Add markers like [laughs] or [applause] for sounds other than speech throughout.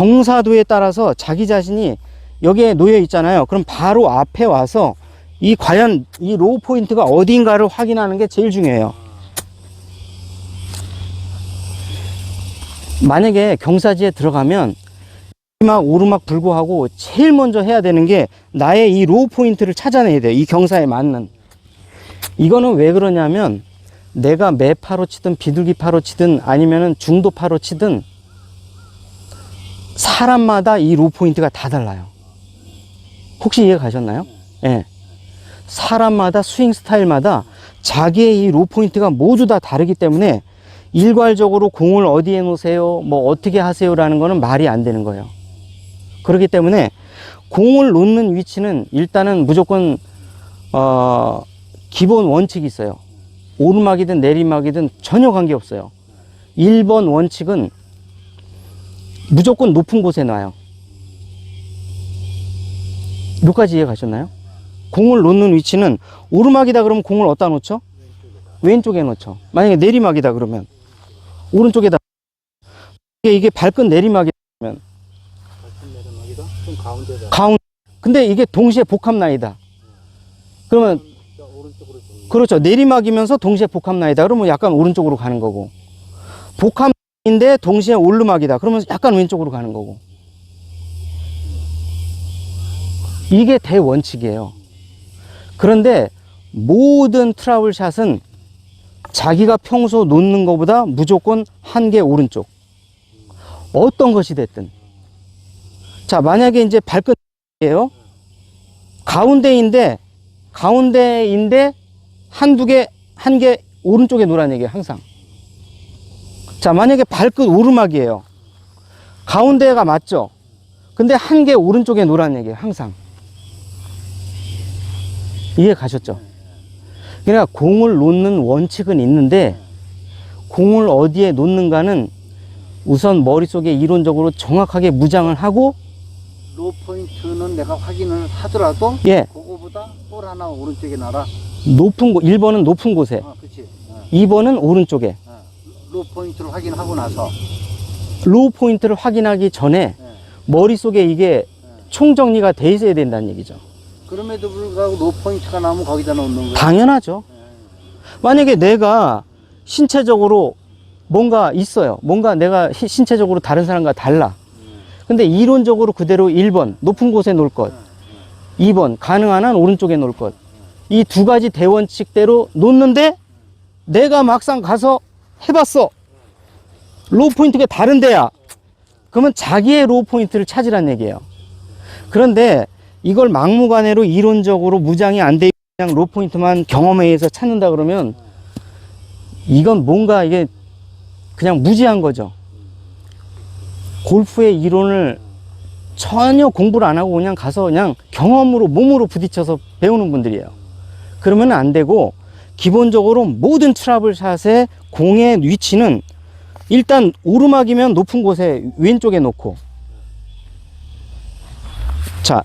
경사도에 따라서 자기 자신이 여기에 놓여 있잖아요. 그럼 바로 앞에 와서 이 과연 이 로우 포인트가 어딘가를 확인하는 게 제일 중요해요. 만약에 경사지에 들어가면 막 오르막 불구하고 제일 먼저 해야 되는 게 나의 이 로우 포인트를 찾아내야 돼요. 이 경사에 맞는. 이거는 왜 그러냐면 내가 매파로 치든 비둘기파로 치든 아니면은 중도파로 치든 사람마다 이 로우 포인트가 다 달라요. 혹시 이해 가셨나요? 예. 사람마다 스윙 스타일마다 자기의 이 로우 포인트가 모두 다 다르기 때문에 일괄적으로 공을 어디에 놓으세요, 뭐 어떻게 하세요라는 거는 말이 안 되는 거예요. 그렇기 때문에 공을 놓는 위치는 일단은 무조건 어, 기본 원칙이 있어요. 오르막이든 내리막이든 전혀 관계 없어요. 1번 원칙은 무조건 높은 곳에 놔요. 여기까지 이해 가셨나요? 공을 놓는 위치는 오르막이다 그러면 공을 어디다 놓죠? 왼쪽에 놓죠. 만약에 내리막이다 그러면 오른쪽에다. 이게, 발끝 내리막이다? 좀 가운데다. 가운데. 근데 이게 동시에 복합나이다. 그러면. 그렇죠. 내리막이면서 동시에 복합나이다. 그러면 약간 오른쪽으로 가는 거고. 복합 인데 동시에 오르막이다. 그러면 약간 왼쪽으로 가는 거고. 이게 대원칙이에요. 그런데 모든 트러블 샷은 자기가 평소 놓는 것보다 무조건 한 개 오른쪽. 어떤 것이 됐든. 자, 만약에 이제 발끝이에요. 가운데인데, 가운데인데, 한두 개, 한 개 오른쪽에 놓으라는 얘기예요, 항상. 자, 만약에 발끝 오르막이에요. 가운데가 맞죠? 근데 한 개 오른쪽에 놓으라는 얘기예요, 항상. 이해 가셨죠? 그러니까 공을 놓는 원칙은 있는데, 공을 어디에 놓는가는 우선 머릿속에 이론적으로 정확하게 무장을 하고, 로 포인트는 내가 확인을 하더라도 예, 그거보다 볼 하나 오른쪽에 놔라. 높은 곳, 1번은 높은 곳에, 아, 그렇지. 어, 2번은 오른쪽에, 어. 로 포인트를 확인하고 나서 로우 포인트를 확인하기 전에 예. 머릿속에 이게 총정리가 돼 있어야 된다는 얘기죠. 그럼에도 불구하고 로 포인트가 나오면 거기다 놓는 거야. 당연하죠. 만약에 내가 신체적으로 뭔가 있어요. 뭔가 내가 히- 신체적으로 다른 사람과 달라. 근데 이론적으로 그대로 1번, 높은 곳에 놓을 것. 2번, 가능한 한 오른쪽에 놓을 것. 이 두 가지 대원칙대로 놓는데 내가 막상 가서 해봤어. 로우 포인트가 다른 데야. 그러면 자기의 로우 포인트를 찾으란 얘기예요. 그런데 이걸 막무가내로 이론적으로 무장이 안 돼 그냥 로우 포인트만 경험에 의해서 찾는다 그러면 이건 뭔가 이게 그냥 무지한 거죠. 골프의 이론을 전혀 공부를 안 하고 그냥 가서 그냥 경험으로 몸으로 부딪혀서 배우는 분들이에요. 그러면 안 되고 기본적으로 모든 트러블 샷의 공의 위치는 일단 오르막이면 높은 곳에 왼쪽에 놓고 자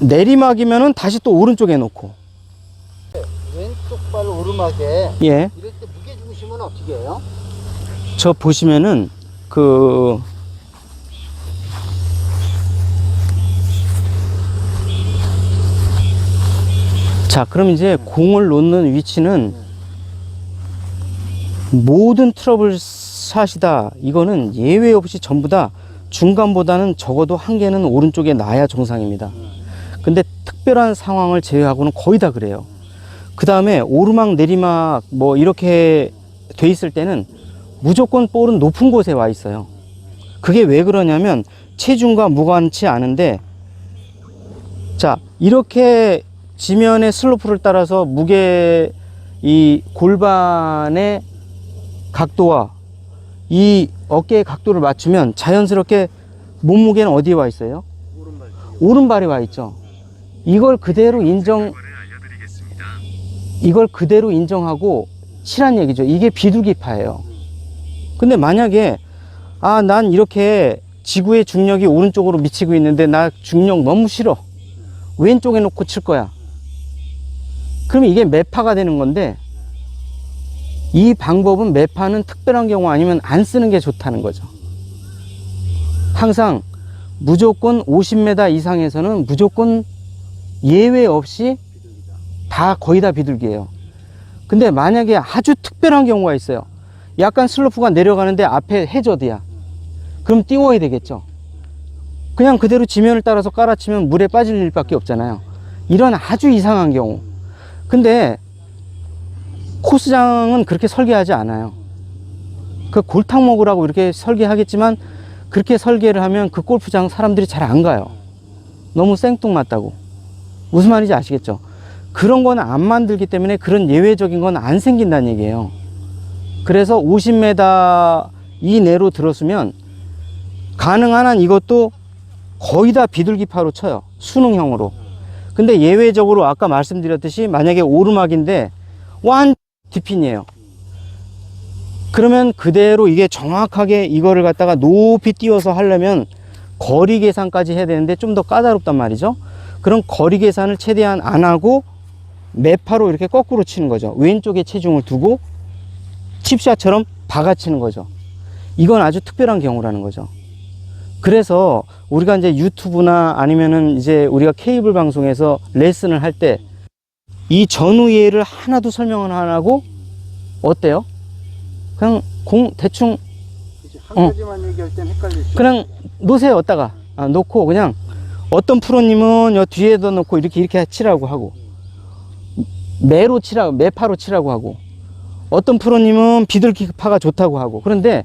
내리막이면은 다시 또 오른쪽에 놓고 왼쪽 발 오르막에 예. 이럴 때 무게 중심은 어떻게 해요? 저 보시면은 그 자, 그럼 이제 공을 놓는 위치는 모든 트러블 샷이다. 이거는 예외 없이 전부 다 중간보다는 적어도 한 개는 오른쪽에 놔야 정상입니다. 근데 특별한 상황을 제외하고는 거의 다 그래요. 그 다음에 오르막, 내리막 뭐 이렇게 돼 있을 때는 무조건 볼은 높은 곳에 와 있어요. 그게 왜 그러냐면 체중과 무관치 않은데 자 이렇게 지면의 슬로프를 따라서 무게 이 골반의 각도와 이 어깨의 각도를 맞추면 자연스럽게 몸무게는 어디에 와 있어요? 오른발. 오른발에 와 있죠. 이걸 그대로 인정 이걸 그대로 인정하고 치란 얘기죠. 이게 비둘기파예요. 근데 만약에 아 난 이렇게 지구의 중력이 오른쪽으로 미치고 있는데 나 중력 너무 싫어. 왼쪽에 놓고 칠 거야. 그러면 이게 매파가 되는 건데 이 방법은 매파는 특별한 경우 아니면 안 쓰는 게 좋다는 거죠. 항상 무조건 50m 이상에서는 무조건 예외 없이 다 거의 다 비둘기예요. 근데 만약에 아주 특별한 경우가 있어요. 약간 슬로프가 내려가는데 앞에 해저드야. 그럼 띄워야 되겠죠. 그냥 그대로 지면을 따라서 깔아치면 물에 빠질 일밖에 없잖아요. 이런 아주 이상한 경우. 근데 코스장은 그렇게 설계하지 않아요. 그 골탕 먹으라고 이렇게 설계하겠지만 그렇게 설계를 하면 그 골프장 사람들이 잘 안 가요. 너무 생뚱맞다고. 무슨 말인지 아시겠죠? 그런 건 안 만들기 때문에 그런 예외적인 건 안 생긴다는 얘기예요. 그래서 50m 이내로 들었으면 가능한 한 이것도 거의 다 비둘기파로 쳐요. 수능형으로. 근데 예외적으로 아까 말씀드렸듯이 만약에 오르막인데 완 뒷핀이에요. 그러면 그대로 이게 정확하게 이거를 갖다가 높이 띄워서 하려면 거리 계산까지 해야 되는데 좀 더 까다롭단 말이죠. 그럼 거리 계산을 최대한 안 하고 매파로 이렇게 거꾸로 치는 거죠. 왼쪽에 체중을 두고 칩샷처럼 박아 치는 거죠. 이건 아주 특별한 경우라는 거죠. 그래서 우리가 이제 유튜브나 아니면은 이제 우리가 케이블 방송에서 레슨을 할 때 이 전후 예를 하나도 설명을 안 하고 어때요? 그냥 공 대충 그치, 한 어. 가지만 얘기할 땐 헷갈리죠. 그냥 놓으세요 어디다가 아, 놓고 그냥 어떤 프로님은 여 뒤에다 놓고 이렇게 이렇게 치라고 하고 매로 치라고 매파로 치라고 하고 어떤 프로님은 비둘기파가 좋다고 하고 그런데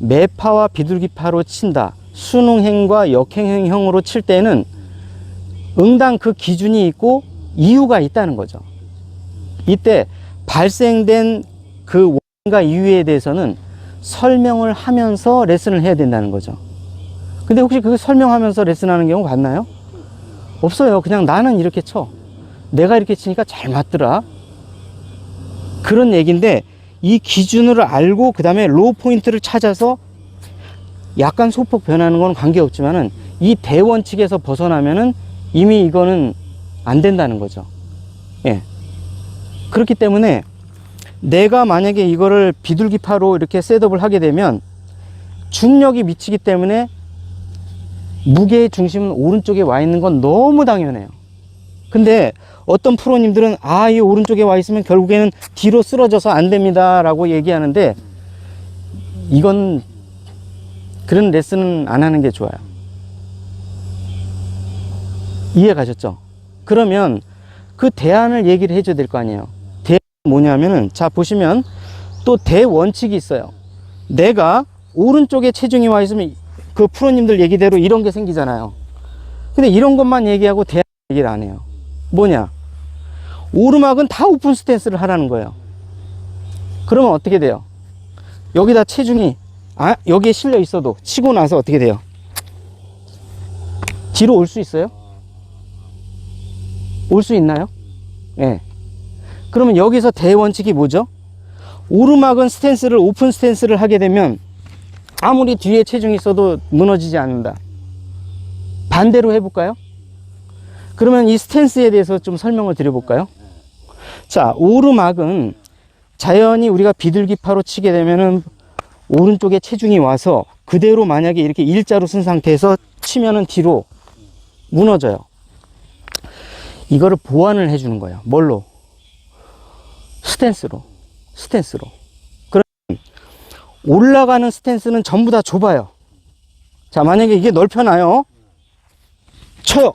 매파와 비둘기파로 친다 수능행과 역행행형으로 칠 때는 응당 그 기준이 있고 이유가 있다는 거죠 이때 발생된 그 원인과 이유에 대해서는 설명을 하면서 레슨을 해야 된다는 거죠. 근데 혹시 그거 설명하면서 레슨하는 경우 봤나요? 없어요. 그냥 나는 이렇게 쳐. 내가 이렇게 치니까 잘 맞더라. 그런 얘기인데 이 기준을 알고 그 다음에 로우 포인트를 찾아서 약간 소폭 변하는 건 관계없지만은 이 대원칙에서 벗어나면은 이미 이거는 안 된다는 거죠. 예. 그렇기 때문에 내가 만약에 이거를 비둘기파로 이렇게 셋업을 하게 되면 중력이 미치기 때문에 무게의 중심은 오른쪽에 와 있는 건 너무 당연해요. 근데 어떤 프로님들은 아, 이 오른쪽에 와 있으면 결국에는 뒤로 쓰러져서 안 됩니다. 라고 얘기하는데 이건 그런 레슨은 안 하는 게 좋아요. 이해 가셨죠? 그러면 그 대안을 얘기를 해줘야 될 거 아니에요. 대안은 뭐냐면은 자 보시면 또 대원칙이 있어요. 내가 오른쪽에 체중이 와 있으면 그 프로님들 얘기대로 이런 게 생기잖아요. 근데 이런 것만 얘기하고 대안 얘기를 안 해요. 뭐냐? 오르막은 다 오픈 스탠스를 하라는 거예요. 그러면 어떻게 돼요? 여기다 체중이 아, 여기에 실려 있어도 치고 나서 어떻게 돼요? 뒤로 올 수 있어요? 올 수 있나요? 예. 그러면 여기서 대원칙이 뭐죠? 오르막은 스탠스를 오픈 스탠스를 하게 되면 아무리 뒤에 체중이 있어도 무너지지 않는다. 반대로 해볼까요? 그러면 이 스탠스에 대해서 좀 설명을 드려볼까요? 자, 오르막은 자연히 우리가 비둘기파로 치게 되면은 오른쪽에 체중이 와서 그대로 만약에 이렇게 일자로 쓴 상태에서 치면은 뒤로 무너져요. 이거를 보완을 해주는 거예요. 뭘로? 스탠스로. 스탠스로. 그러면 올라가는 스탠스는 전부 다 좁아요. 자, 만약에 이게 넓혀놔요. 쳐요.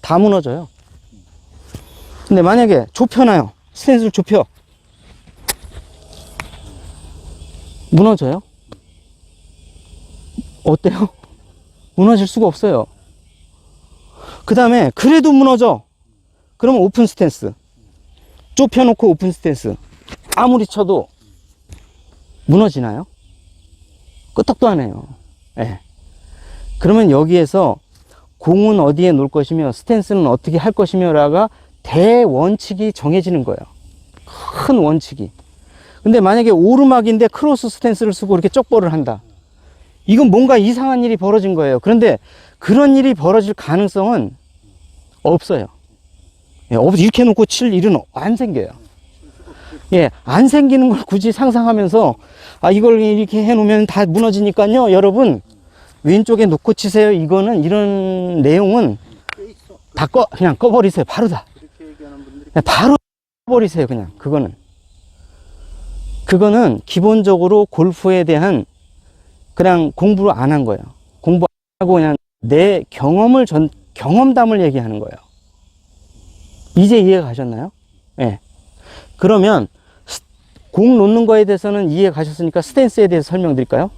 다 무너져요. 근데 만약에 좁혀놔요. 스탠스를 좁혀. 무너져요? 어때요? [laughs] 무너질 수가 없어요. 그 다음에 그래도 무너져. 그러면 오픈 스탠스. 좁혀놓고 오픈 스탠스. 아무리 쳐도 무너지나요? 끄떡도 안 해요. 예. 그러면 여기에서 공은 어디에 놓을 것이며 스탠스는 어떻게 할 것이며라가 대원칙이 정해지는 거예요. 큰 원칙이. 근데 만약에 오르막인데 크로스 스탠스를 쓰고 이렇게 쪽벌을 한다. 이건 뭔가 이상한 일이 벌어진 거예요. 그런데 그런 일이 벌어질 가능성은 없어요. 예, 없- 이렇게 놓고 칠 일은 안 생겨요. 예, 안 생기는 걸 굳이 상상하면서 아 이걸 이렇게 해놓으면 다 무너지니까요, 여러분 왼쪽에 놓고 치세요. 이거는 이런 내용은. 다 꺼, 그냥 꺼버리세요. 바로 다. 그냥 바로 꺼버리세요. 그냥 그거는. 그거는 기본적으로 골프에 대한 그냥 공부를 안 한 거예요. 공부 안 하고 그냥 내 경험을 전, 경험담을 얘기하는 거예요. 이제 이해 가셨나요? 예. 그러면 스- 공 놓는 거에 대해서는 이해 가셨으니까 스탠스에 대해서 설명드릴까요?